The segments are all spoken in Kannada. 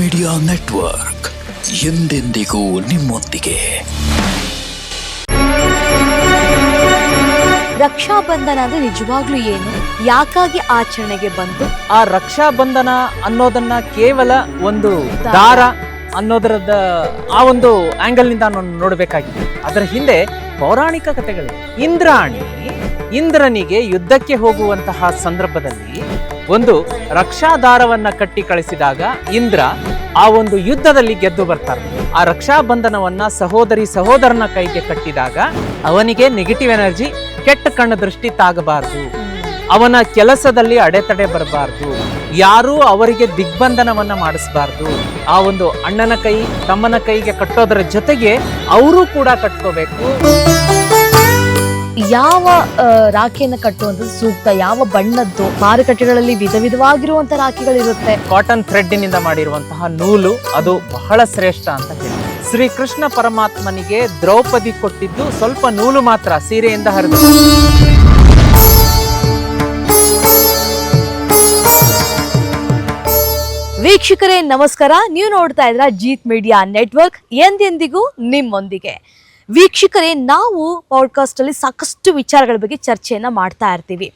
ಮೀಡಿಯಾ ನೆಟ್ವರ್ಕ್ ಎಂದೆಂದಿಗೂ ನಿಮ್ಮೊಂದಿಗೆ. ರಕ್ಷಾಬಂಧನ ಅಂದ್ರೆ ನಿಜವಾಗ್ಲೂ ಏನು? ಯಾಕಾಗಿ ಆಚರಣೆಗೆ ಬಂತು? ಆ ರಕ್ಷಾ ಬಂಧನ ಅನ್ನೋದನ್ನ ಕೇವಲ ಒಂದು ದಾರ ಅನ್ನೋದರದ ಆ ಒಂದು ಆಂಗಲ್ನಿಂದ ನಾನು ನೋಡಬೇಕಾಗಿದೆ. ಅದರ ಹಿಂದೆ ಪೌರಾಣಿಕ ಕಥೆಗಳಿವೆ ಇಂದ್ರಾಣಿ ಇಂದ್ರನಿಗೆ ಯುದ್ಧಕ್ಕೆ ಹೋಗುವಂತಹ ಸಂದರ್ಭದಲ್ಲಿ ಒಂದು ರಕ್ಷಾಧಾರವನ್ನ ಕಟ್ಟಿ ಕಳಿಸಿದಾಗ ಇಂದ್ರ ಆ ಒಂದು ಯುದ್ಧದಲ್ಲಿ ಗೆದ್ದು ಬರ್ತಾರೆ ಆ ರಕ್ಷಾ ಬಂಧನವನ್ನ ಸಹೋದರಿ ಸಹೋದರನ ಕೈಗೆ ಕಟ್ಟಿದಾಗ ಅವನಿಗೆ ನೆಗೆಟಿವ್ ಎನರ್ಜಿ ಕೆಟ್ಟ ಕಣ್ಣ ದೃಷ್ಟಿ ತಾಗಬಾರದು. ಅವನ ಕೆಲಸದಲ್ಲಿ ಅಡೆತಡೆ ಬರಬಾರ್ದು. ಯಾರೂ ಅವರಿಗೆ ದಿಗ್ಬಂಧನವನ್ನ ಮಾಡಿಸಬಾರ್ದು. ಆ ಒಂದು ಅಣ್ಣನ ಕೈ ತಮ್ಮನ ಕೈಗೆ ಕಟ್ಟೋದರ ಜೊತೆಗೆ ಅವರು ಕೂಡ ಕಟ್ಕೋಬೇಕು. ಯಾವ ರಾಖಿಯನ್ನು ಕಟ್ಟುವಂಥದ್ದು ಸೂಕ್ತ? ಯಾವ ಬಣ್ಣದ್ದು? ಮಾರುಕಟ್ಟೆಗಳಲ್ಲಿ ವಿಧ ವಿಧವಾಗಿರುವಂಥ ರಾಖಿಗಳಿರುತ್ತೆ. ಕಾಟನ್ ಥ್ರೆಡ್ಡಿನಿಂದ ಮಾಡಿರುವಂತಹ ನೂಲು ಅದು ಬಹಳ ಶ್ರೇಷ್ಠ ಅಂತ ಹೇಳಿ. ಶ್ರೀಕೃಷ್ಣ ಪರಮಾತ್ಮನಿಗೆ ದ್ರೌಪದಿ ಕೊಟ್ಟಿದ್ದು ಸ್ವಲ್ಪ ನೂಲು ಮಾತ್ರ ಸೀರೆಯಿಂದ ಹರಿದು. ವೀಕ್ಷಕರೇ, ನಮಸ್ಕಾರ. ನೀವು ನೋಡ್ತಾ ಇದ್ರ ಜೀತ್ ಮೀಡಿಯಾ ನೆಟ್ವರ್ಕ್. ಎಂದೆಂದಿಗೂ ನಿಮ್ಮೊಂದಿಗೆ. ವೀಕ್ಷಕರೇ, ನಾವು ಪಾಡ್ಕಾಸ್ಟ್ ಅಲ್ಲಿ ಸಾಕಷ್ಟು ವಿಚಾರಗಳ ಬಗ್ಗೆ ಚರ್ಚೆಯನ್ನು ಮಾಡ್ತಾ ಇರ್ತೀವಿ.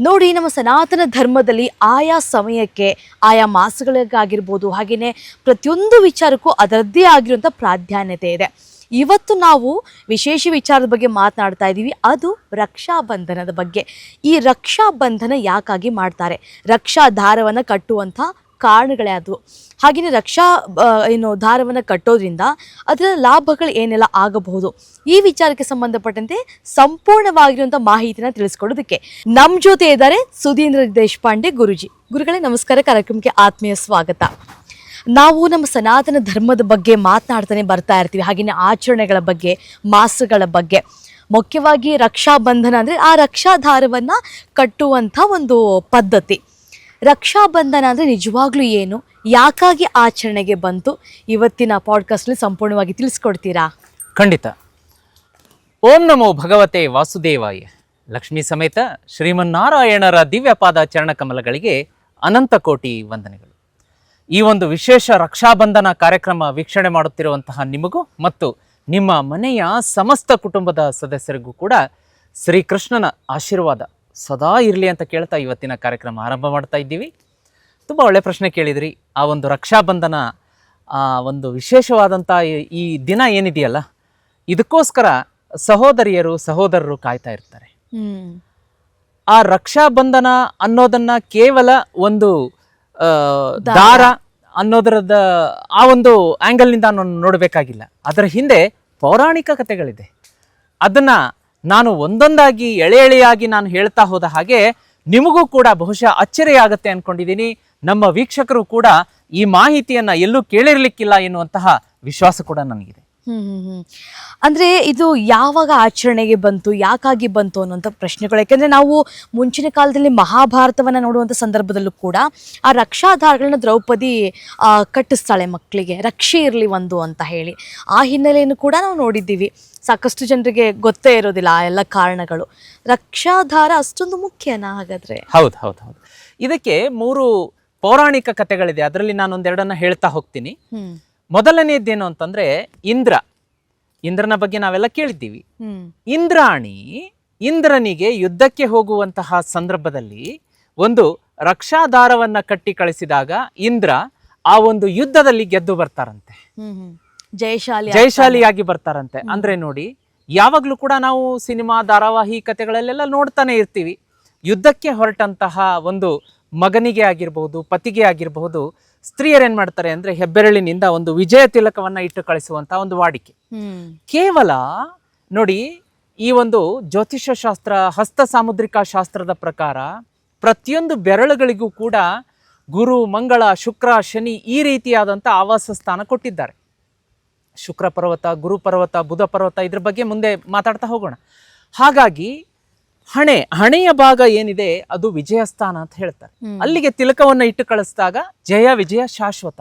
ನೋಡಿ, ನಮ್ಮ ಸನಾತನ ಧರ್ಮದಲ್ಲಿ ಆಯಾ ಸಮಯಕ್ಕೆ, ಆಯಾ ಮಾಸಗಳಿಗಾಗಿರ್ಬೋದು ಹಾಗೆಯೇ ಪ್ರತಿಯೊಂದು ವಿಚಾರಕ್ಕೂ ಅದರದ್ದೇ ಆಗಿರುವಂಥ ಪ್ರಾಧಾನ್ಯತೆ ಇದೆ. ಇವತ್ತು ನಾವು ವಿಶೇಷ ವಿಚಾರದ ಬಗ್ಗೆ ಮಾತನಾಡ್ತಾ ಇದ್ದೀವಿ. ಅದು ರಕ್ಷಾಬಂಧನದ ಬಗ್ಗೆ. ಈ ರಕ್ಷಾಬಂಧನ ಯಾಕಾಗಿ ಮಾಡ್ತಾರೆ? ರಕ್ಷಾ ದಾರವನ್ನು ಕಟ್ಟುವಂಥ ಕಾರಣಗಳೇ ಅದು. ಹಾಗೆಯೇ ರಕ್ಷಾ ಏನು ದಾರವನ್ನು ಕಟ್ಟೋದ್ರಿಂದ ಅದರ ಲಾಭಗಳು ಏನೆಲ್ಲ ಆಗಬಹುದು? ಈ ವಿಚಾರಕ್ಕೆ ಸಂಬಂಧಪಟ್ಟಂತೆ ಸಂಪೂರ್ಣವಾಗಿರುವಂಥ ಮಾಹಿತಿನ ತಿಳಿಸ್ಕೊಡೋದಕ್ಕೆ ನಮ್ಮ ಜೊತೆ ಇದ್ದಾರೆ ಸುಧೀಂದ್ರ ದೇಶಪಾಂಡೆ ಗುರುಜಿ. ಗುರುಗಳೇ, ನಮಸ್ಕಾರ, ಕಾರ್ಯಕ್ರಮಕ್ಕೆ ಆತ್ಮೀಯ ಸ್ವಾಗತ. ನಾವು ನಮ್ಮ ಸನಾತನ ಧರ್ಮದ ಬಗ್ಗೆ ಮಾತನಾಡ್ತಾನೆ ಬರ್ತಾ ಇರ್ತೀವಿ. ಹಾಗೆಯೇ ಆಚರಣೆಗಳ ಬಗ್ಗೆ, ಮಾಸಗಳ ಬಗ್ಗೆ. ಮುಖ್ಯವಾಗಿ ರಕ್ಷಾಬಂಧನ ಅಂದರೆ ಆ ರಕ್ಷಾಧಾರವನ್ನು ಕಟ್ಟುವಂಥ ಒಂದು ಪದ್ಧತಿ. ರಕ್ಷಾಬಂಧನ ಅಂದರೆ ನಿಜವಾಗ್ಲೂ ಏನು? ಯಾಕಾಗಿ ಆಚರಣೆಗೆ ಬಂತು? ಇವತ್ತಿನ ಪಾಡ್ಕಾಸ್ಟ್ನಲ್ಲಿ ಸಂಪೂರ್ಣವಾಗಿ ತಿಳಿಸ್ಕೊಡ್ತೀರಾ? ಖಂಡಿತ. ಓಂ ನಮೋ ಭಗವತೆ ವಾಸುದೇವಾಯ. ಲಕ್ಷ್ಮೀ ಸಮೇತ ಶ್ರೀಮನ್ನಾರಾಯಣರ ದಿವ್ಯಪಾದ ಚರಣಕಮಲಗಳಿಗೆ ಅನಂತ ಕೋಟಿ ವಂದನೆಗಳು. ಈ ಒಂದು ವಿಶೇಷ ರಕ್ಷಾಬಂಧನ ಕಾರ್ಯಕ್ರಮ ವೀಕ್ಷಣೆ ಮಾಡುತ್ತಿರುವಂತಹ ನಿಮಗೂ ಮತ್ತು ನಿಮ್ಮ ಮನೆಯ ಸಮಸ್ತ ಕುಟುಂಬದ ಸದಸ್ಯರಿಗೂ ಕೂಡ ಶ್ರೀಕೃಷ್ಣನ ಆಶೀರ್ವಾದ. ಸದಾ ಇರಲಿ ಅಂತ ಕೇಳ್ತಾ ಇವತ್ತಿನ ಕಾರ್ಯಕ್ರಮ ಆರಂಭ ಮಾಡ್ತಾ ಇದ್ದೀವಿ. ತುಂಬ ಒಳ್ಳೆ ಪ್ರಶ್ನೆ ಕೇಳಿದ್ರಿ. ಆ ಒಂದು ರಕ್ಷಾಬಂಧನ ಆ ಒಂದು ವಿಶೇಷವಾದಂಥ ಈ- ದಿನ ಏನಿದೆಯಲ್ಲ ಇದಕ್ಕೋಸ್ಕರ ಸಹೋದರಿಯರು ಸಹೋದರರು ಕಾಯ್ತಾ ಇರ್ತಾರೆ. ಹ್ಮ್. ಆ ರಕ್ಷಾಬಂಧನ ಅನ್ನೋದನ್ನ ಕೇವಲ ಒಂದು ಆ, ದಾರ. ಅನ್ನೋದರದ ಆ ಒಂದು ಆ್ಯಂಗಲ್ನಿಂದ ನೋಡಬೇಕಾಗಿಲ್ಲ. ಅದರ ಹಿಂದೆ ಪೌರಾಣಿಕ ಕಥೆಗಳಿದೆ. ಅದನ್ನ ನಾನು ಒಂದೊಂದಾಗಿ ಎಳೆ ಎಳೆಯಾಗಿ ನಾನು ಹೇಳ್ತಾ ಹೋದ ಹಾಗೆ ನಿಮಗೂ ಕೂಡ ಬಹುಶಃ ಅಚ್ಚರಿಯಾಗತ್ತೆ ಅಂದ್ಕೊಂಡಿದ್ದೀನಿ ನಮ್ಮ ವೀಕ್ಷಕರು ಕೂಡ ಈ ಮಾಹಿತಿಯನ್ನ ಎಲ್ಲೂ ಕೇಳಿರ್ಲಿಕ್ಕಿಲ್ಲ ಎನ್ನುವಂತಹ ವಿಶ್ವಾಸ ಕೂಡ ನನಗಿದೆ. ಅಂದ್ರೆ ಇದು ಯಾವಾಗ ಆಚರಣೆಗೆ ಬಂತು, ಯಾಕಾಗಿ ಬಂತು ಅನ್ನುವಂಥ ಪ್ರಶ್ನೆಗಳು. ಯಾಕೆಂದ್ರೆ ನಾವು ಮುಂಚಿನ ಕಾಲದಲ್ಲಿ ಮಹಾಭಾರತವನ್ನ ನೋಡುವಂಥ ಸಂದರ್ಭದಲ್ಲೂ ಕೂಡ ಆ ರಕ್ಷಾಧಾರಗಳನ್ನ ದ್ರೌಪದಿ ಕಟ್ಟಿಸ್ತಾಳೆ ಮಕ್ಕಳಿಗೆ ರಕ್ಷೆ ಇರಲಿ ಒಂದು ಅಂತ ಹೇಳಿ. ಆ ಹಿನ್ನೆಲೆಯನ್ನು ಕೂಡ ನಾವು ನೋಡಿದ್ದೀವಿ. ಸಾಕಷ್ಟು ಜನರಿಗೆ ಗೊತ್ತೇ ಇರೋದಿಲ್ಲ ಆ ಎಲ್ಲ ಕಾರಣಗಳು. ರಕ್ಷಾಧಾರ ಅಷ್ಟೊಂದು ಮುಖ್ಯನಾ ಹಾಗಾದ್ರೆ? ಹೌದು ಹೌದು ಹೌದು. ಇದಕ್ಕೆ ಮೂರು ಪೌರಾಣಿಕ ಕಥೆಗಳಿದೆ. ಅದರಲ್ಲಿ ನಾನು ಒಂದೆರಡನ್ನ ಹೇಳ್ತಾ ಹೋಗ್ತೀನಿ. ಮೊದಲನೇದೇನು ಮೊದಲನೇದ್ದೇನು ಅಂತಂದ್ರೆ ಇಂದ್ರ. ಇಂದ್ರನ ಬಗ್ಗೆ ನಾವೆಲ್ಲ ಕೇಳಿದ್ದೀವಿ. ಇಂದ್ರಾಣಿ ಇಂದ್ರನಿಗೆ ಯುದ್ಧಕ್ಕೆ ಹೋಗುವಂತಹ ಸಂದರ್ಭದಲ್ಲಿ ಒಂದು ರಕ್ಷಾದಾರವನ್ನ ಕಟ್ಟಿ ಕಳಿಸಿದಾಗ ಇಂದ್ರ ಆ ಒಂದು ಯುದ್ಧದಲ್ಲಿ ಗೆದ್ದು ಬರ್ತಾರಂತೆ. ಜಯಶಾಲಿ ಜಯಶಾಲಿಯಾಗಿ ಬರ್ತಾರಂತೆ. ಅಂದ್ರೆ ನೋಡಿ ಯಾವಾಗ್ಲೂ ಕೂಡ ನಾವು ಸಿನಿಮಾ ಧಾರಾವಾಹಿ ಕತೆಗಳಲ್ಲೆಲ್ಲ ನೋಡ್ತಾನೆ ಇರ್ತೀವಿ. ಯುದ್ಧಕ್ಕೆ ಹೊರಟಂತಹ ಒಂದು ಮಗನಿಗೆ ಆಗಿರಬಹುದು ಪತಿಗೆ ಆಗಿರಬಹುದು ಸ್ತ್ರೀಯರೇನ್ ಮಾಡ್ತಾರೆ ಅಂದ್ರೆ ಹೆಬ್ಬೆರಳಿನಿಂದ ಒಂದು ವಿಜಯ ತಿಲಕವನ್ನ ಇಟ್ಟು ಕಳಿಸುವಂತ ಒಂದು ವಾಡಿಕೆ. ಕೇವಲ ನೋಡಿ ಈ ಒಂದು ಜ್ಯೋತಿಷ್ಯ ಶಾಸ್ತ್ರ ಹಸ್ತ ಸಾಮುದ್ರಿಕ ಶಾಸ್ತ್ರದ ಪ್ರಕಾರ ಪ್ರತಿಯೊಂದು ಬೆರಳುಗಳಿಗೂ ಕೂಡ ಗುರು ಮಂಗಳ ಶುಕ್ರ ಶನಿ ಈ ರೀತಿಯಾದಂಥ ಆವಾಸ ಸ್ಥಾನ ಕೊಟ್ಟಿದ್ದಾರೆ. ಶುಕ್ರ ಪರ್ವತ ಗುರು ಪರ್ವತ ಬುಧ ಪರ್ವತ ಇದ್ರ ಬಗ್ಗೆ ಮುಂದೆ ಮಾತಾಡ್ತಾ ಹೋಗೋಣ. ಹಾಗಾಗಿ ಹಣೆ ಹಣೆಯ ಭಾಗ ಏನಿದೆ ಅದು ವಿಜಯ ಸ್ಥಾನ ಅಂತ ಹೇಳ್ತಾರೆ. ಅಲ್ಲಿಗೆ ತಿಲಕವನ್ನು ಇಟ್ಟು ಕಳಿಸಿದಾಗ ಜಯ ವಿಜಯ ಶಾಶ್ವತ.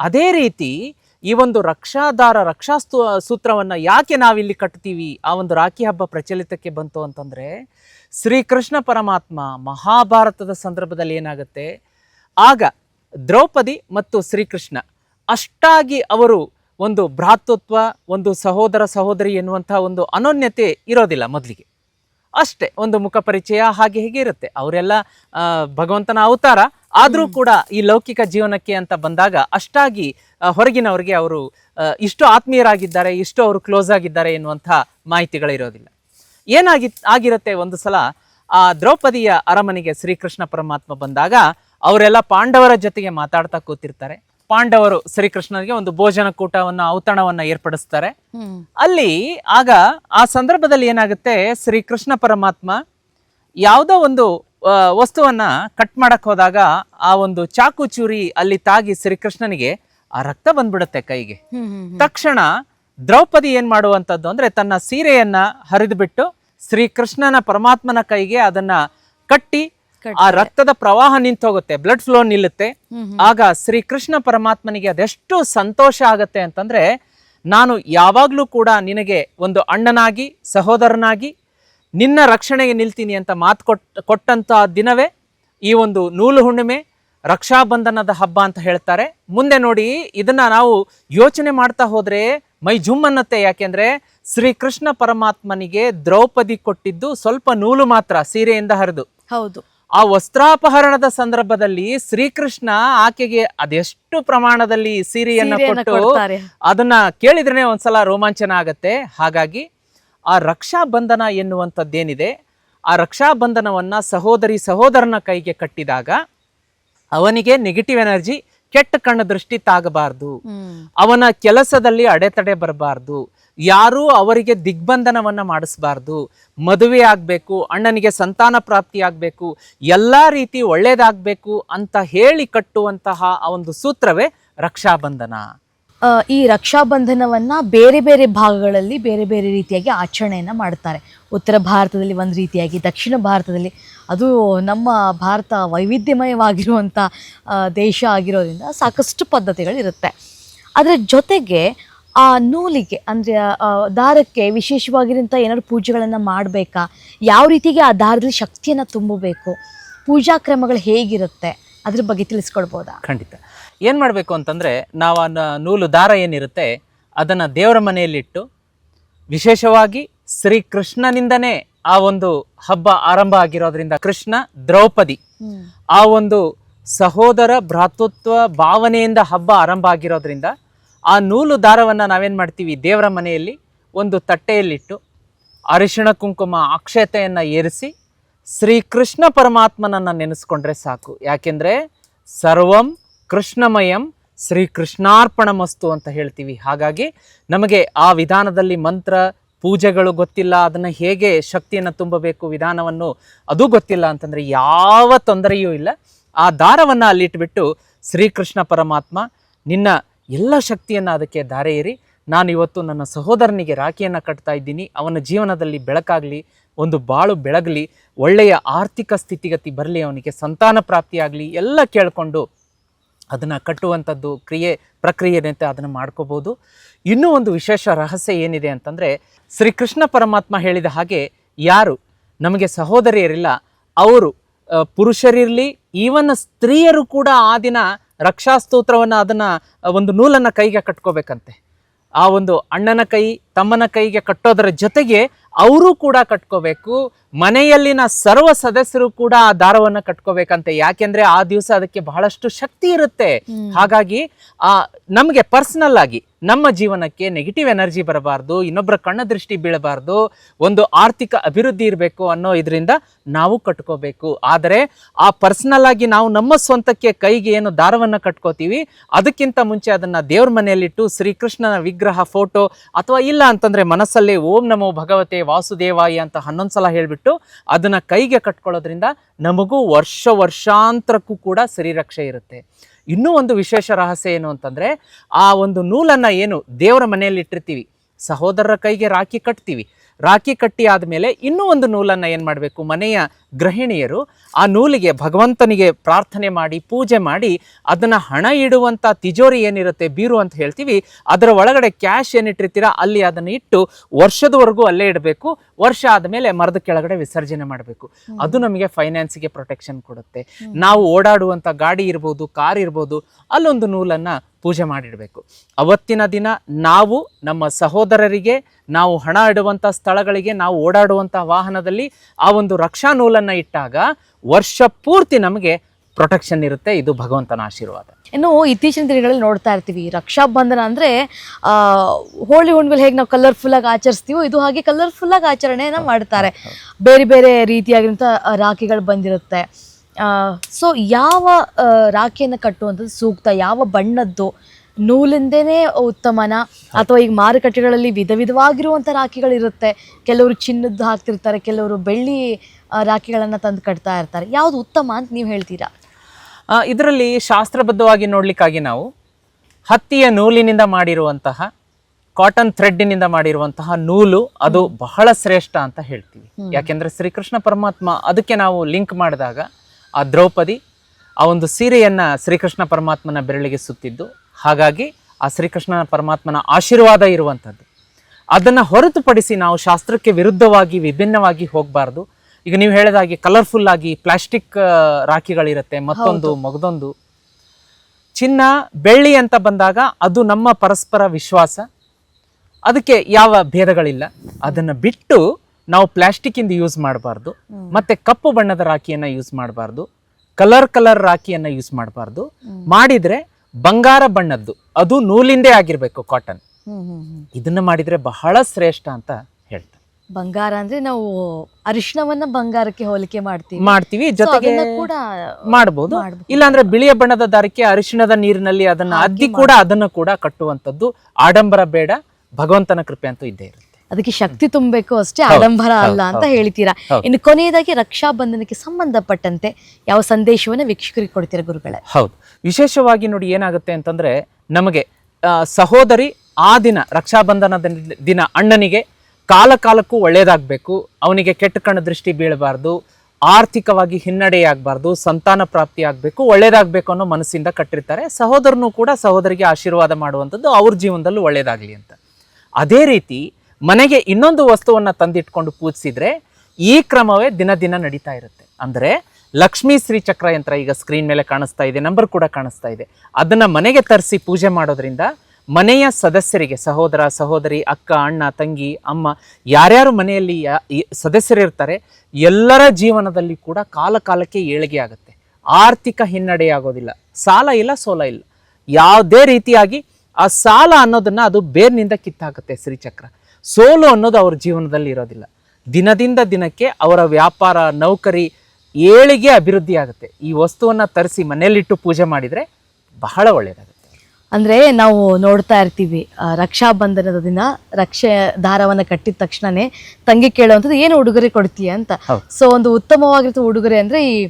ಅದೇ ರೀತಿ ಈ ಒಂದು ರಕ್ಷಾದಾರ ರಕ್ಷಾ ಸ್ತೂ- ಸೂತ್ರವನ್ನ ಯಾಕೆ ನಾವಿಲ್ಲಿ ಕಟ್ತೀವಿ ಆ ಒಂದು ರಾಖಿ ಹಬ್ಬ ಪ್ರಚಲಿತಕ್ಕೆ ಬಂತು ಅಂತಂದ್ರೆ ಶ್ರೀಕೃಷ್ಣ ಪರಮಾತ್ಮ ಮಹಾಭಾರತದ ಸಂದರ್ಭದಲ್ಲಿ ಏನಾಗುತ್ತೆ? ಆಗ ದ್ರೌಪದಿ ಮತ್ತು ಶ್ರೀಕೃಷ್ಣ ಅಷ್ಟಾಗಿ ಅವರು ಒಂದು ಭ್ರಾತೃತ್ವ ಒಂದು ಸಹೋದರ ಸಹೋದರಿ ಎನ್ನುವಂಥ ಒಂದು ಅನೋನ್ಯತೆ ಇರೋದಿಲ್ಲ ಮೊದಲಿಗೆ. ಅಷ್ಟೇ ಒಂದು ಮುಖ ಪರಿಚಯ ಹಾಗೆ ಹೀಗೆ ಇರುತ್ತೆ. ಅವರೆಲ್ಲ ಭಗವಂತನ ಅವತಾರ. ಆದರೂ ಕೂಡ ಈ ಲೌಕಿಕ ಜೀವನಕ್ಕೆ ಅಂತ ಬಂದಾಗ ಅಷ್ಟಾಗಿ ಹೊರಗಿನವರಿಗೆ ಅವರು ಇಷ್ಟು ಆತ್ಮೀಯರಾಗಿದ್ದಾರೆ ಇಷ್ಟು ಅವರು ಕ್ಲೋಸ್ ಆಗಿದ್ದಾರೆ ಎನ್ನುವಂಥ ಮಾಹಿತಿಗಳಿರೋದಿಲ್ಲ. ಏನಾಗಿ ಆಗಿರುತ್ತೆ ಒಂದು ಸಲ ಆ ದ್ರೌಪದಿಯ ಅರಮನೆಗೆ ಶ್ರೀಕೃಷ್ಣ ಪರಮಾತ್ಮ ಬಂದಾಗ ಅವರೆಲ್ಲ ಪಾಂಡವರ ಜೊತೆಗೆ ಮಾತಾಡ್ತಾ ಕೂತಿರ್ತಾರೆ. ಪಾಂಡವರು ಶ್ರೀಕೃಷ್ಣನಿಗೆ ಒಂದು ಭೋಜನ ಕೂಟವನ್ನ ಔತಣವನ್ನ ಏರ್ಪಡಿಸ್ತಾರೆ. ಅಲ್ಲಿ ಆಗ ಆ ಸಂದರ್ಭದಲ್ಲಿ ಏನಾಗುತ್ತೆ ಶ್ರೀಕೃಷ್ಣ ಪರಮಾತ್ಮ ಯಾವುದೋ ಒಂದು ವಸ್ತುವನ್ನ ಕಟ್ ಮಾಡಕ್ ಹೋದಾಗ ಆ ಒಂದು ಚಾಕು ಚೂರಿ ಅಲ್ಲಿ ತಾಗಿ ಶ್ರೀಕೃಷ್ಣನಿಗೆ ಆ ರಕ್ತ ಬಂದ್ಬಿಡುತ್ತೆ ಕೈಗೆ. ತಕ್ಷಣ ದ್ರೌಪದಿ ಏನ್ ಮಾಡುವಂತದ್ದು ಅಂದ್ರೆ ತನ್ನ ಸೀರೆಯನ್ನ ಹರಿದುಬಿಟ್ಟು ಶ್ರೀಕೃಷ್ಣನ ಪರಮಾತ್ಮನ ಕೈಗೆ ಅದನ್ನ ಕಟ್ಟಿ ಆ ರಕ್ತದ ಪ್ರವಾಹ ನಿಂತೋಗುತ್ತೆ ಬ್ಲಡ್ ಫ್ಲೋ ನಿಲ್ಲುತ್ತೆ. ಆಗ ಶ್ರೀ ಕೃಷ್ಣ ಪರಮಾತ್ಮನಿಗೆ ಅದೆಷ್ಟು ಸಂತೋಷ ಆಗತ್ತೆ ಅಂತಂದ್ರೆ ನಾನು ಯಾವಾಗ್ಲೂ ಕೂಡ ನಿನಗೆ ಒಂದು ಅಣ್ಣನಾಗಿ ಸಹೋದರನಾಗಿ ನಿನ್ನ ರಕ್ಷಣೆಗೆ ನಿಲ್ತೀನಿ ಅಂತ ಮಾತು ಕೊಟ್ ಕೊಟ್ಟಂತ ದಿನವೇ ಈ ಒಂದು ನೂಲು ಹುಣ್ಣಿಮೆ ರಕ್ಷಾಬಂಧನದ ಹಬ್ಬ ಅಂತ ಹೇಳ್ತಾರೆ. ಮುಂದೆ ನೋಡಿ ಇದನ್ನ ನಾವು ಯೋಚನೆ ಮಾಡ್ತಾ ಹೋದ್ರೆ ಮೈ ಜುಮ್ ಅನ್ನತ್ತೆ. ಯಾಕೆಂದ್ರೆ ಶ್ರೀಕೃಷ್ಣ ಪರಮಾತ್ಮನಿಗೆ ದ್ರೌಪದಿ ಕೊಟ್ಟಿದ್ದು ಸ್ವಲ್ಪ ನೂಲು ಮಾತ್ರ ಸೀರೆಯಿಂದ ಹರಿದು. ಹೌದು. ಆ ವಸ್ತ್ರಾಪಹರಣದ ಸಂದರ್ಭದಲ್ಲಿ ಶ್ರೀಕೃಷ್ಣ ಆಕೆಗೆ ಅದೆಷ್ಟು ಪ್ರಮಾಣದಲ್ಲಿ ಸೀರೆಯನ್ನ ಕೊಟ್ಟು. ಅದನ್ನ ಕೇಳಿದ್ರೆ ಒಂದ್ಸಲ ರೋಮಾಂಚನ ಆಗತ್ತೆ. ಹಾಗಾಗಿ ಆ ರಕ್ಷಾಬಂಧನ ಎನ್ನುವಂಥದ್ದೇನಿದೆ ಆ ರಕ್ಷಾಬಂಧನವನ್ನ ಸಹೋದರಿ ಸಹೋದರನ ಕೈಗೆ ಕಟ್ಟಿದಾಗ ಅವನಿಗೆ ನೆಗೆಟಿವ್ ಎನರ್ಜಿ ಕೆಟ್ಟ ಕಣ್ಣ ದೃಷ್ಟಿ ತಾಗಬಾರ್ದು. ಅವನ ಕೆಲಸದಲ್ಲಿ ಅಡೆತಡೆ ಬರಬಾರ್ದು. ಯಾರೂ ಅವರಿಗೆ ದಿಗ್ಬಂಧನವನ್ನ ಮಾಡಿಸಬಾರ್ದು. ಮದುವೆ ಆಗಬೇಕು, ಅಣ್ಣನಿಗೆ ಸಂತಾನ ಪ್ರಾಪ್ತಿ ಆಗಬೇಕು, ಎಲ್ಲ ರೀತಿ ಒಳ್ಳೆಯದಾಗಬೇಕು ಅಂತ ಹೇಳಿ ಕಟ್ಟುವಂತಹ ಆ ಒಂದು ಸೂತ್ರವೇ ರಕ್ಷಾಬಂಧನ. ಈ ರಕ್ಷಾಬಂಧನವನ್ನ ಬೇರೆ ಬೇರೆ ಭಾಗಗಳಲ್ಲಿ ಬೇರೆ ಬೇರೆ ರೀತಿಯಾಗಿ ಆಚರಣೆಯನ್ನು ಮಾಡ್ತಾರೆ. ಉತ್ತರ ಭಾರತದಲ್ಲಿ ಒಂದು ರೀತಿಯಾಗಿ, ದಕ್ಷಿಣ ಭಾರತದಲ್ಲಿ ಅದು ನಮ್ಮ ಭಾರತ ವೈವಿಧ್ಯಮಯವಾಗಿರುವಂಥ ದೇಶ ಆಗಿರೋದ್ರಿಂದ ಸಾಕಷ್ಟು ಪದ್ಧತಿಗಳಿರುತ್ತೆ ಅದರ ಜೊತೆಗೆ ಆ ನೂಲಿಗೆ ಅಂದರೆ ದಾರಕ್ಕೆ ವಿಶೇಷವಾಗಿರೋಂಥ ಏನಾದ್ರು ಪೂಜೆಗಳನ್ನು ಮಾಡಬೇಕಾ? ಯಾವ ರೀತಿಗೆ ಆ ದಾರದಲ್ಲಿ ಶಕ್ತಿಯನ್ನು ತುಂಬಬೇಕು? ಪೂಜಾ ಕ್ರಮಗಳು ಹೇಗಿರುತ್ತೆ? ಅದ್ರ ಬಗ್ಗೆ ತಿಳಿಸ್ಕೊಡ್ಬೋದಾ? ಖಂಡಿತ. ಏನು ಮಾಡಬೇಕು ಅಂತಂದರೆ ನಾವು ಆ ನೂಲು ದಾರ ಏನಿರುತ್ತೆ ಅದನ್ನು ದೇವರ ಮನೆಯಲ್ಲಿಟ್ಟು ವಿಶೇಷವಾಗಿ ಶ್ರೀ ಕೃಷ್ಣನಿಂದನೇ ಆ ಒಂದು ಹಬ್ಬ ಆರಂಭ ಆಗಿರೋದ್ರಿಂದ ಕೃಷ್ಣ ದ್ರೌಪದಿ ಆ ಒಂದು ಸಹೋದರ ಭ್ರಾತೃತ್ವ ಭಾವನೆಯಿಂದ ಹಬ್ಬ ಆರಂಭ ಆಗಿರೋದ್ರಿಂದ ಆ ನೂಲು ದಾರವನ್ನು ನಾವೇನು ಮಾಡ್ತೀವಿ? ದೇವರ ಮನೆಯಲ್ಲಿ ಒಂದು ತಟ್ಟೆಯಲ್ಲಿಟ್ಟು ಅರಿಶಿಣ ಕುಂಕುಮ ಅಕ್ಷತೆಯನ್ನು ಏರಿಸಿ ಶ್ರೀಕೃಷ್ಣ ಪರಮಾತ್ಮನನ್ನು ನೆನೆಸ್ಕೊಂಡ್ರೆ ಸಾಕು. ಯಾಕೆಂದರೆ ಸರ್ವಂ ಕೃಷ್ಣಮಯಂ ಶ್ರೀ ಕೃಷ್ಣಾರ್ಪಣಮಸ್ತು ಅಂತ ಹೇಳ್ತೀವಿ. ಹಾಗಾಗಿ ನಮಗೆ ಆ ವಿಧಾನದಲ್ಲಿ ಮಂತ್ರ, ಪೂಜೆಗಳು ಗೊತ್ತಿಲ್ಲ, ಅದನ್ನು ಹೇಗೆ ಶಕ್ತಿಯನ್ನು ತುಂಬಬೇಕು, ವಿಧಾನವನ್ನು ಅದು ಗೊತ್ತಿಲ್ಲ ಅಂತಂದರೆ ಯಾವ ತೊಂದರೆಯೂ ಇಲ್ಲ. ಆ ದಾರವನ್ನು ಅಲ್ಲಿಟ್ಬಿಟ್ಟು ಶ್ರೀಕೃಷ್ಣ ಪರಮಾತ್ಮ ನಿನ್ನ ಎಲ್ಲ ಶಕ್ತಿಯನ್ನು ಅದಕ್ಕೆ ಧಾರೆ ಏರಿ ನಾನು ಇವತ್ತು ನನ್ನ ಸಹೋದರನಿಗೆ ರಾಖಿಯನ್ನು ಕಟ್ತಾ ಇದ್ದೀನಿ. ಅವನ ಜೀವನದಲ್ಲಿ ಬೆಳಕಾಗಲಿ, ಒಂದು ಬಾಳು ಬೆಳಗಲಿ, ಒಳ್ಳೆಯ ಆರ್ಥಿಕ ಸ್ಥಿತಿಗತಿ ಬರಲಿ, ಅವನಿಗೆ ಸಂತಾನ ಪ್ರಾಪ್ತಿಯಾಗಲಿ ಎಲ್ಲ ಕೇಳಿಕೊಂಡು ಅದನ್ನು ಕಟ್ಟುವಂಥದ್ದು ಕ್ರಿಯೆ ಪ್ರಕ್ರಿಯೆ ಅಂತ ಅದನ್ನು ಮಾಡ್ಕೋಬೋದು. ಇನ್ನೂ ಒಂದು ವಿಶೇಷ ರಹಸ್ಯ ಏನಿದೆ ಅಂತಂದರೆ, ಶ್ರೀಕೃಷ್ಣ ಪರಮಾತ್ಮ ಹೇಳಿದ ಹಾಗೆ ಯಾರು ನಮಗೆ ಸಹೋದರಿಯರಿಲ್ಲ, ಅವರು ಪುರುಷರಿರಲಿ, ಈವನ್ ಸ್ತ್ರೀಯರು ಕೂಡ ಆ ದಿನ ರಕ್ಷಾಸ್ತೋತ್ರವನ್ನು ಅದನ್ನು ಒಂದು ನೂಲನ್ನು ಕೈಗೆ ಕಟ್ಕೋಬೇಕಂತೆ. ಆ ಒಂದು ಅಣ್ಣನ ಕೈ ತಮ್ಮನ ಕೈಗೆ ಕಟ್ಟೋದರ ಜೊತೆಗೆ ಅವರು ಕೂಡ ಕಟ್ಕೋಬೇಕು. ಮನೆಯಲ್ಲಿನ ಸರ್ವ ಸದಸ್ಯರು ಕೂಡ ಆ ದಾರವನ್ನು ಕಟ್ಕೋಬೇಕಂತೆ. ಯಾಕೆಂದ್ರೆ ಆ ದಿವಸ ಅದಕ್ಕೆ ಬಹಳಷ್ಟು ಶಕ್ತಿ ಇರುತ್ತೆ. ಹಾಗಾಗಿ ಆ ನಮಗೆ ಪರ್ಸನಲ್ ಆಗಿ ನಮ್ಮ ಜೀವನಕ್ಕೆ ನೆಗೆಟಿವ್ ಎನರ್ಜಿ ಬರಬಾರ್ದು ಇನ್ನೊಬ್ಬರ ಕಣ್ಣ ದೃಷ್ಟಿ ಬೀಳಬಾರ್ದು ಒಂದು ಆರ್ಥಿಕ ಅಭಿವೃದ್ಧಿ ಇರಬೇಕು ಅನ್ನೋ ಇದರಿಂದ ನಾವು ಕಟ್ಕೋಬೇಕು. ಆದರೆ ಆ ಪರ್ಸನಲ್ ಆಗಿ ನಾವು ನಮ್ಮ ಸ್ವಂತಕ್ಕೆ ಕೈಗೆ ಏನು ದಾರವನ್ನು ಕಟ್ಕೋತೀವಿ ಅದಕ್ಕಿಂತ ಮುಂಚೆ ಅದನ್ನ ದೇವ್ರ ಮನೆಯಲ್ಲಿಟ್ಟು ಶ್ರೀಕೃಷ್ಣನ ವಿಗ್ರಹ ಫೋಟೋ ಅಥವಾ ಇಲ್ಲ ಅಂತಂದ್ರೆ ಮನಸ್ಸಲ್ಲಿ ಓಂ ನಮೋ ಭಗವತೆ ವಾಸುದೇವಾಯ ಅಂತ ಹನ್ನೊಂದು ಸಲ ಹೇಳ್ಬಿಟ್ಟು ಅದನ್ನ ಕೈಗೆ ಕಟ್ಕೊಳ್ಳೋದ್ರಿಂದ ನಮಗೂ ವರ್ಷ ವರ್ಷಾಂತರಕ್ಕೂ ಕೂಡ ಸಿರಿರಕ್ಷೆ ಇರುತ್ತೆ. ಇನ್ನೂ ಒಂದು ವಿಶೇಷ ರಹಸ್ಯ ಏನು ಅಂತಂದ್ರೆ ಆ ಒಂದು ನೂಲನ್ನ ಏನು ದೇವರ ಮನೆಯಲ್ಲಿ ಇಟ್ಟಿರ್ತೀವಿ. ಸಹೋದರರ ಕೈಗೆ ರಾಖಿ ಕಟ್ತೀವಿ. ರಾಖಿ ಕಟ್ಟಿ ಆದಮೇಲೆ ಇನ್ನೂ ಒಂದು ನೂಲನ್ನು ಏನು ಮಾಡಬೇಕು? ಮನೆಯ ಗೃಹಿಣಿಯರು ಆ ನೂಲಿಗೆ ಭಗವಂತನಿಗೆ ಪ್ರಾರ್ಥನೆ ಮಾಡಿ, ಪೂಜೆ ಮಾಡಿ, ಅದನ್ನು ಹಣ ಇಡುವಂಥ ತಿಜೋರಿ ಏನಿರುತ್ತೆ, ಬೀರು ಅಂತ ಹೇಳ್ತೀವಿ. ಅದರ ಒಳಗಡೆ ಕ್ಯಾಶ್ ಏನಿಟ್ಟಿರ್ತೀರ ಅಲ್ಲಿ ಅದನ್ನು ಇಟ್ಟು ವರ್ಷದವರೆಗೂ ಅಲ್ಲೇ ಇಡಬೇಕು. ವರ್ಷ ಆದಮೇಲೆ ಮರದ ಕೆಳಗಡೆ ವಿಸರ್ಜನೆ ಮಾಡಬೇಕು. ಅದು ನಮಗೆ ಫೈನಾನ್ಸಿಗೆ ಪ್ರೊಟೆಕ್ಷನ್ ಕೊಡುತ್ತೆ. ನಾವು ಓಡಾಡುವಂಥ ಗಾಡಿ ಇರ್ಬೋದು ಕಾರ್ ಇರ್ಬೋದು ಅಲ್ಲೊಂದು ನೂಲನ್ನು ಪೂಜೆ ಮಾಡಿಡಬೇಕು. ಅವತ್ತಿನ ದಿನ ನಾವು ನಮ್ಮ ಸಹೋದರರಿಗೆ ನಾವು ಹಣ ಇಡುವಂಥ ಸ್ಥಳಗಳಿಗೆ ನಾವು ಓಡಾಡುವಂಥ ವಾಹನದಲ್ಲಿ ಆ ಒಂದು ರಕ್ಷಾ ನೂಲನ್ನು ಇಟ್ಟಾಗ ವರ್ಷ ಪೂರ್ತಿ ನಮಗೆ ಪ್ರೊಟೆಕ್ಷನ್ ಇರುತ್ತೆ ಇದು ಭಗವಂತನ ಆಶೀರ್ವಾದ. ಇನ್ನು ಇತ್ತೀಚಿನ ದಿನಗಳಲ್ಲಿ ನೋಡ್ತಾ ಇರ್ತೀವಿ ರಕ್ಷಾ ಬಂಧನ ಅಂದರೆ ಹೋಳಿ ಹುಣ್ಣಿಮೆಲಿ ಹೇಗೆ ನಾವು ಕಲರ್ಫುಲ್ ಆಗಿ ಆಚರಿಸ್ತೀವೋ ಇದು ಹಾಗೆ ಕಲರ್ಫುಲ್ ಆಗಿ ಆಚರಣೆಯನ್ನು ಮಾಡ್ತಾರೆ. ಬೇರೆ ಬೇರೆ ರೀತಿಯಾಗಿರುವಂಥ ರಾಖಿಗಳು ಬಂದಿರುತ್ತೆ. ಸೊ ಯಾವ ರಾಖಿಯನ್ನು ರಾಖಿಯನ್ನ ಕಟ್ಟುವಂಥದ್ದು ಸೂಕ್ತ ಯಾವ ಬಣ್ಣದ್ದು? ನೂಲಿಂದೇನೆ ಉತ್ತಮನ? ಅಥವಾ ಈಗ ಮಾರುಕಟ್ಟೆಗಳಲ್ಲಿ ವಿಧ ವಿಧವಾಗಿರುವಂಥ ರಾಖಿಗಳಿರುತ್ತೆ. ಕೆಲವರು ಚಿನ್ನದ್ದು ಹಾಕ್ತಿರ್ತಾರೆ ಕೆಲವರು ಬೆಳ್ಳಿ ರಾಖಿಗಳನ್ನು ತಂದು ಕಟ್ತಾ ಇರ್ತಾರೆ. ಯಾವುದು ಉತ್ತಮ ಅಂತ ನೀವು ಹೇಳ್ತೀರಾ? ಇದರಲ್ಲಿ ಶಾಸ್ತ್ರಬದ್ಧವಾಗಿ ನೋಡ್ಲಿಕ್ಕಾಗಿ ನಾವು ಹತ್ತಿಯ ನೂಲಿನಿಂದ ಮಾಡಿರುವಂತಹ ಕಾಟನ್ ಥ್ರೆಡ್ನಿಂದ ಮಾಡಿರುವಂತಹ ನೂಲು ಅದು ಬಹಳ ಶ್ರೇಷ್ಠ ಅಂತ ಹೇಳ್ತೀವಿ. ಯಾಕೆಂದ್ರೆ ಶ್ರೀಕೃಷ್ಣ ಪರಮಾತ್ಮ ಅದಕ್ಕೆ ನಾವು ಲಿಂಕ್ ಮಾಡಿದಾಗ ಆ ದ್ರೌಪದಿ ಆ ಒಂದು ಸೀರೆಯನ್ನ ಶ್ರೀಕೃಷ್ಣ ಪರಮಾತ್ಮನ ಬೆರಳಿಗೆ ಸುತ್ತಿದ್ದು ಹಾಗಾಗಿ ಆ ಶ್ರೀಕೃಷ್ಣ ಪರಮಾತ್ಮನ ಆಶೀರ್ವಾದ ಇರುವಂಥದ್ದು. ಅದನ್ನು ಹೊರತುಪಡಿಸಿ ನಾವು ಶಾಸ್ತ್ರಕ್ಕೆ ವಿರುದ್ಧವಾಗಿ ವಿಭಿನ್ನವಾಗಿ ಹೋಗಬಾರ್ದು. ಈಗ ನೀವು ಹೇಳಿದ ಹಾಗೆ ಕಲರ್ಫುಲ್ ಆಗಿ ಪ್ಲಾಸ್ಟಿಕ್ ರಾಖಿಗಳಿರುತ್ತೆ ಮತ್ತೊಂದು ಮಗದೊಂದು. ಚಿನ್ನ ಬೆಳ್ಳಿ ಅಂತ ಬಂದಾಗ ಅದು ನಮ್ಮ ಪರಸ್ಪರ ವಿಶ್ವಾಸ. ಅದಕ್ಕೆ ಯಾವ ಭೇದಗಳಿಲ್ಲ. ಅದನ್ನು ಬಿಟ್ಟು ನಾವು ಪ್ಲಾಸ್ಟಿಕ್ ಇಂದ ಯೂಸ್ ಮಾಡಬಾರ್ದು. ಮತ್ತೆ ಕಪ್ಪು ಬಣ್ಣದ ರಾಖಿಯನ್ನ ಯೂಸ್ ಮಾಡಬಾರ್ದು. ಕಲರ್ ಕಲರ್ ರಾಖಿಯನ್ನ ಯೂಸ್ ಮಾಡಬಾರ್ದು. ಮಾಡಿದ್ರೆ ಬಂಗಾರ ಬಣ್ಣದ್ದು. ಅದು ನೂಲಿಂದೇ ಆಗಿರ್ಬೇಕು ಕಾಟನ್ ಇದನ್ನ ಮಾಡಿದ್ರೆ ಬಹಳ ಶ್ರೇಷ್ಠ ಅಂತ ಹೇಳ್ತಾರೆ. ಬಂಗಾರ ಅಂದ್ರೆ ನಾವು ಅರಿಶಿಣವನ್ನ ಬಂಗಾರಕ್ಕೆ ಹೋಲಿಕೆ ಮಾಡ್ತೀವಿ. ಮಾಡ್ತೀವಿ ಜೊತೆಗೆ ಕೂಡ ಮಾಡಬಹುದು. ಇಲ್ಲಾಂದ್ರೆ ಬಿಳಿಯ ಬಣ್ಣದ ದಾರಕ್ಕೆ ಅರಿಶಿಣದ ನೀರಿನಲ್ಲಿ ಅದನ್ನ ಅದ್ದಿ ಕೂಡ ಅದನ್ನ ಕೂಡ ಕಟ್ಟುವಂತದ್ದು ಆಡಂಬರ ಬೇಡ ಭಗವಂತನ ಕೃಪೆ ಅಂತೂ ಇದ್ದೇ ಇರುತ್ತೆ. ಅದಕ್ಕೆ ಶಕ್ತಿ ತುಂಬಬೇಕು ಅಷ್ಟೇ ಆಡಂಬರ ಅಲ್ಲ ಅಂತ ಹೇಳ್ತೀರಾ. ಇನ್ನು ಕೊನೆಯದಾಗಿ ರಕ್ಷಾಬಂಧನಕ್ಕೆ ಸಂಬಂಧಪಟ್ಟಂತೆ ಯಾವ ಸಂದೇಶವನ್ನ ವೀಕ್ಷಕರಿಗೆ ಕೊಡ್ತೀರಾ ಗುರುಗಳೇ? ಹೌದು. ವಿಶೇಷವಾಗಿ ನೋಡಿ ಏನಾಗುತ್ತೆ ಅಂತಂದ್ರೆ ನಮಗೆ ಸಹೋದರಿ ಆ ದಿನ ರಕ್ಷಾಬಂಧನದ ದಿನ ಅಣ್ಣನಿಗೆ ಕಾಲ ಕಾಲಕ್ಕೂ ಒಳ್ಳೇದಾಗಬೇಕು. ಅವನಿಗೆ ಕೆಟ್ಟ ಕಣ್ಣು ದೃಷ್ಟಿ ಬೀಳಬಾರ್ದು. ಆರ್ಥಿಕವಾಗಿ ಹಿನ್ನಡೆಯಾಗಬಾರ್ದು. ಸಂತಾನ ಪ್ರಾಪ್ತಿ ಆಗಬೇಕು. ಒಳ್ಳೇದಾಗಬೇಕು ಅನ್ನೋ ಮನಸ್ಸಿಂದ ಕಟ್ಟಿರ್ತಾರೆ. ಸಹೋದರನೂ ಕೂಡ ಸಹೋದರಿಗೆ ಆಶೀರ್ವಾದ ಮಾಡುವಂಥದ್ದು ಅವ್ರ ಜೀವನದಲ್ಲೂ ಒಳ್ಳೆಯದಾಗಲಿ ಅಂತ. ಅದೇ ರೀತಿ ಮನೆಗೆ ಇನ್ನೊಂದು ವಸ್ತುವನ್ನು ತಂದಿಟ್ಕೊಂಡು ಪೂಜಿಸಿದ್ರೆ ಈ ಕ್ರಮವೇ ದಿನ ದಿನ ನಡೀತಾ ಇರುತ್ತೆ. ಅಂದರೆ ಲಕ್ಷ್ಮೀ ಶ್ರೀ ಚಕ್ರ ಯಂತ್ರ ಈಗ ಸ್ಕ್ರೀನ್ ಮೇಲೆ ಕಾಣಿಸ್ತಾ ಇದೆ, ನಂಬರ್ ಕೂಡ ಕಾಣಿಸ್ತಾ ಇದೆ. ಅದನ್ನು ಮನೆಗೆ ತರಿಸಿ ಪೂಜೆ ಮಾಡೋದ್ರಿಂದ ಮನೆಯ ಸದಸ್ಯರಿಗೆ, ಸಹೋದರ, ಸಹೋದರಿ, ಅಕ್ಕ, ಅಣ್ಣ, ತಂಗಿ, ಅಮ್ಮ, ಯಾರ್ಯಾರು ಮನೆಯಲ್ಲಿ ಸದಸ್ಯರಿರ್ತಾರೆ, ಎಲ್ಲರ ಜೀವನದಲ್ಲಿ ಕೂಡ ಕಾಲ ಕಾಲಕ್ಕೆ ಏಳಿಗೆ ಆಗುತ್ತೆ. ಆರ್ಥಿಕ ಹಿನ್ನಡೆಯಾಗೋದಿಲ್ಲ. ಸಾಲ ಇಲ್ಲ, ಸೋಲ ಇಲ್ಲ. ಯಾವುದೇ ರೀತಿಯಾಗಿ ಆ ಸಾಲ ಅನ್ನೋದನ್ನು ಅದು ಬೇರ್ನಿಂದ ಕಿತ್ತಾಗುತ್ತೆ ಶ್ರೀಚಕ್ರ ಸೋಲು ಅನ್ನೋದು ಅವ್ರ ಜೀವನದಲ್ಲಿ ಇರೋದಿಲ್ಲ. ದಿನದಿಂದ ದಿನಕ್ಕೆ ಅವರ ವ್ಯಾಪಾರ, ನೌಕರಿ ಏಳಿಗೆ ಅಭಿವೃದ್ಧಿ ಆಗುತ್ತೆ ಈ ವಸ್ತುವನ್ನು ತರಿಸಿ ಮನೆಯಲ್ಲಿಟ್ಟು ಪೂಜೆ ಮಾಡಿದರೆ ಬಹಳ ಒಳ್ಳೆಯದಾಗುತ್ತೆ ಅಂದ್ರೆ ನಾವು ನೋಡ್ತಾ ಇರ್ತೀವಿ ರಕ್ಷಾ ರಕ್ಷಾಬಂಧನದ ದಿನ ರಕ್ಷೆ ದಾರವನ್ನು ಕಟ್ಟಿದ ತಕ್ಷಣನೇ ತಂಗಿ ಕೇಳುವಂಥದ್ದು ಏನು ಉಡುಗೊರೆ ಕೊಡ್ತೀಯ ಅಂತ. ಸೊ ಒಂದು ಉತ್ತಮವಾಗಿರೋ ಉಡುಗೊರೆ ಅಂದ್ರೆ ಈ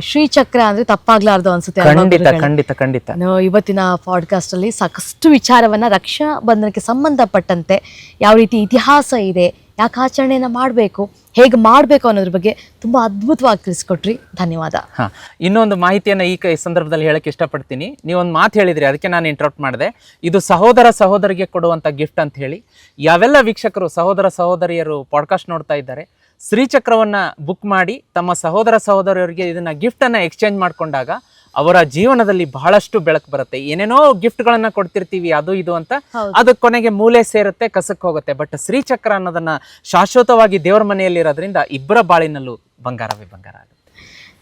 ಶ್ರೀಚಕ್ರ ಅಂದ್ರೆ ತಪ್ಪಾಗ್ಲಾರ್ದು ಅನ್ಸುತ್ತೆ ಖಂಡಿತ? ಖಂಡಿತ ಖಂಡಿತ ಇವತ್ತಿನ ಪಾಡ್ಕಾಸ್ಟ್ ಅಲ್ಲಿ ಸಾಕಷ್ಟು ವಿಚಾರವನ್ನ ರಕ್ಷಾ ಬಂಧನಕ್ಕೆ ಸಂಬಂಧಪಟ್ಟಂತೆ ಯಾವ ರೀತಿ ಇತಿಹಾಸ ಇದೆ ಯಾಕೆ ಆಚರಣೆಯನ್ನು ಮಾಡಬೇಕು? ಹೇಗೆ ಮಾಡಬೇಕು ಅನ್ನೋದ್ರ ಬಗ್ಗೆ ತುಂಬ ಅದ್ಭುತವಾಗಿ ತಿಳಿಸ್ಕೊಟ್ರಿ. ಧನ್ಯವಾದ. ಹಾಂ, ಇನ್ನೊಂದು ಮಾಹಿತಿಯನ್ನು ಈ ಕ- ಸಂದರ್ಭದಲ್ಲಿ ಹೇಳಕ್ಕೆ ಇಷ್ಟಪಡ್ತೀನಿ. ನೀವೊಂದು ಮಾತು ಹೇಳಿದ್ರಿ, ಅದಕ್ಕೆ ನಾನು ಇಂಟ್ರಪ್ಟ್ ಮಾಡಿದೆ. ಇದು ಸಹೋದರ ಸಹೋದರಿಗೆ ಕೊಡುವಂಥ ಗಿಫ್ಟ್ ಅಂತ ಹೇಳಿ. ಯಾವೆಲ್ಲ ವೀಕ್ಷಕರು ಸಹೋದರ ಸಹೋದರಿಯರು ಪಾಡ್ಕಾಸ್ಟ್ ನೋಡ್ತಾ ಇದ್ದಾರೆ, ಶ್ರೀಚಕ್ರವನ್ನು ಬುಕ್ ಮಾಡಿ ತಮ್ಮ ಸಹೋದರ ಸಹೋದರಿಯರಿಗೆ ಇದನ್ನು ಗಿಫ್ಟನ್ನು ಎಕ್ಸ್ಚೇಂಜ್ ಮಾಡ್ಕೊಂಡಾಗ ಅವರ ಜೀವನದಲ್ಲಿ ಬಹಳಷ್ಟು ಬೆಳಕು ಬರುತ್ತೆ. ಏನೇನೋ ಗಿಫ್ಟ್ಗಳನ್ನ ಕೊಡ್ತಿರ್ತೀವಿ ಅದು ಇದು ಅಂತ. ಅದು ಕೊನೆಗೆ ಮೂಲೆ ಸೇರುತ್ತೆ ಕಸಕ್ಕೆ ಹೋಗುತ್ತೆ. ಬಟ್ ಶ್ರೀಚಕ್ರ ಅನ್ನೋದನ್ನ ಶಾಶ್ವತವಾಗಿ ದೇವರ ಮನೆಯಲ್ಲಿ ಇರೋದ್ರಿಂದ ಇಬ್ಬರ ಬಾಳಿನಲ್ಲೂ ಬಂಗಾರವೇ ಬಂಗಾರ ಆಗುತ್ತೆ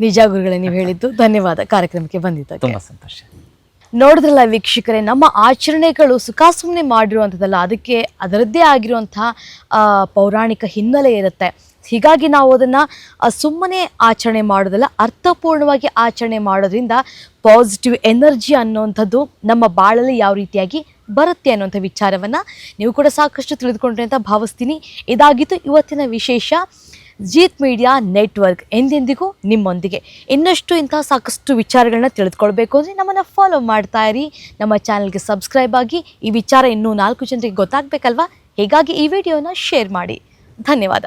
ನಿಜ ಗುರುಗಳೇ ನೀವು ಹೇಳಿದ್ದು ಧನ್ಯವಾದ. ಕಾರ್ಯಕ್ರಮಕ್ಕೆ ಬಂದಿದ್ದ ತುಂಬಾ ಸಂತೋಷ. ನೋಡಿದ್ರಲ್ಲ ವೀಕ್ಷಕರೇ ನಮ್ಮ ಆಚರಣೆಗಳು ಸುಖಾಸುಮ್ಮನೆ ಮಾಡಿರುವಂಥದ್ದಲ್ಲ ಅದಕ್ಕೆ ಅದರದ್ದೇ ಆಗಿರುವಂತಹ ಆ, ಪೌರಾಣಿಕ ಹಿನ್ನೆಲೆ ಇರುತ್ತೆ. ಹೀಗಾಗಿ ನಾವು ಅದನ್ನು ಸುಮ್ಮನೆ ಆಚರಣೆ ಮಾಡೋದಲ್ಲ, ಅರ್ಥಪೂರ್ಣವಾಗಿ ಆಚರಣೆ ಮಾಡೋದ್ರಿಂದ ಪಾಸಿಟಿವ್ ಎನರ್ಜಿ ಅನ್ನುವಂಥದ್ದು ನಮ್ಮ ಬಾಳಲ್ಲಿ ಯಾವ ರೀತಿಯಾಗಿ ಬರುತ್ತೆ ಅನ್ನುವಂಥ ವಿಚಾರವನ್ನು ನೀವು ಕೂಡ ಸಾಕಷ್ಟು ತಿಳಿದುಕೊಂಡ್ರೆ ಅಂತ ಭಾವಿಸ್ತೀನಿ. ಇದಾಗಿತ್ತು ಇವತ್ತಿನ ವಿಶೇಷ ಜೀತ್ ಮೀಡಿಯಾ ನೆಟ್ವರ್ಕ್ ಎಂದೆಂದಿಗೂ ನಿಮ್ಮೊಂದಿಗೆ. ಇನ್ನಷ್ಟು ಇಂತಹ ಸಾಕಷ್ಟು ವಿಚಾರಗಳನ್ನ ತಿಳಿದುಕೊಳ್ಬೇಕು ಅಂದರೆ ನಮ್ಮನ್ನು ಫಾಲೋ ಮಾಡ್ತಾ ಇರಿ. ನಮ್ಮ ಚಾನಲ್ಗೆ ಸಬ್ಸ್ಕ್ರೈಬ್ ಆಗಿ ಈ ವಿಚಾರ ಇನ್ನೂ ನಾಲ್ಕು ಜನರಿಗೆ ಗೊತ್ತಾಗಬೇಕಲ್ವಾ? ಹೀಗಾಗಿ ಈ ವಿಡಿಯೋನ ಶೇರ್ ಮಾಡಿ. ಧನ್ಯವಾದ.